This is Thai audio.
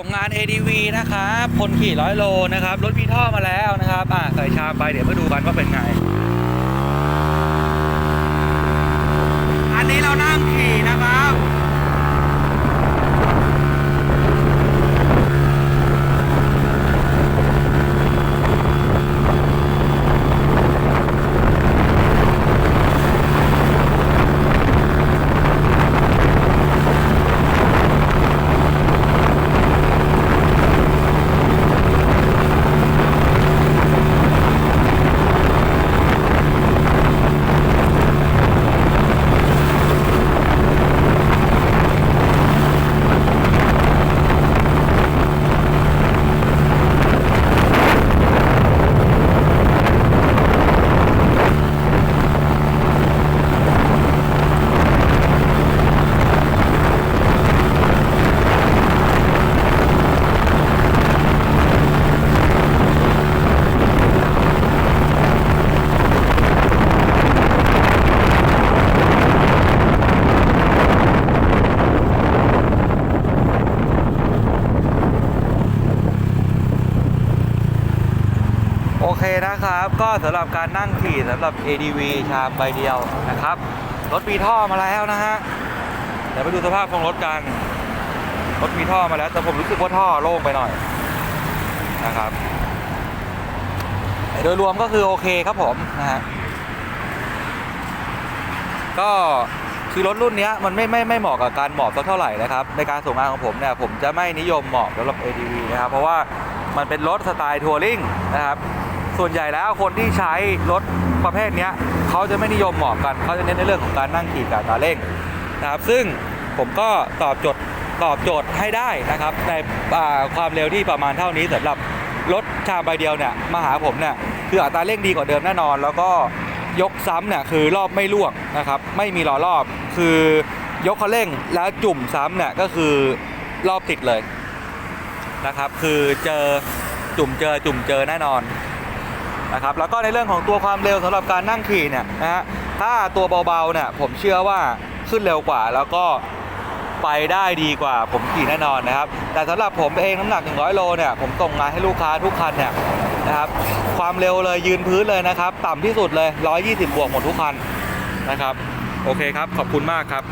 ผมงาน ADV นะครับคนขี่ร้อยโลนะครับ รถมีท่อมาแล้วนะครับ อ่าใส่ชามไปเดี๋ยวมาดูกันว่าเป็นไง อันนี้เรานั่งขี่นะครับ โอ เคนะครับ ก็สำหรับการนั่งขี่สำหรับ ADV ชามใบเดียวนะครับ รถมีท่อมาแล้วนะฮะ เดี๋ยวไปดูสภาพของรถกัน รถมีท่อมาแล้ว แต่ผมรู้สึกว่าท่อโล่งไปหน่อยนะครับโดยรวมก็คือโอเคครับผมนะฮะก็คือรถรุ่นนี้มันไม่ไม่ไม่เหมาะกับการหมอบสักเท่าไหร่นะครับในการส่งงานของผมเนี่ยผมจะไม่นิยมหมอบสำหรับ ADV นะครับ เพราะว่ามันเป็นรถสไตล์ทัวริงนะครับ ส่วนใหญ่แล้วคนที่ใช้รถประเภทนี้เขาจะไม่นิยมเหมอบกันเขาจะเน้นในเรื่องของการนั่งขี่กับตาเร่งนะครับ ซึ่งผมก็ตอบโจทย์ตอบโจทย์ให้ได้นะครับ ในความเร็วที่ประมาณเท่านี้สำหรับรถชามใบเดียวเนี่ยมาหาผมเนี่ยคืออัตราเร่งดีกว่าเดิมแน่นอน แล้วก็ยกซ้ำเนี่ยคือรอบไม่ล่วงนะครับ ไม่มีรอรอบคือยกคันเร่งแล้วจุ่มซ้ำเนี่ยก็คือรอบติดเลยนะครับ คือเจอจุ่มเจอจุ่มเจอแน่นอน นะครับแล้วก็ในเรื่องของตัวความเร็วสำหรับการนั่งขี่เนี่ยนะฮะถ้าตัวเบาๆเนี่ยผมเชื่อว่าขึ้นเร็วกว่าแล้วก็ไปได้ดีกว่าผมขี่แน่นอนนะครับ แต่สำหรับผมเองน้ำหนัก 100 โลเนี่ยผมส่งงานให้ลูกค้าทุกคันเนี่ยนะครับความเร็วเลยยืนพื้นเลยนะครับ ต่ำที่สุดเลย 120 บวกหมดทุกคันนะครับ โอเคครับ ขอบคุณมากครับ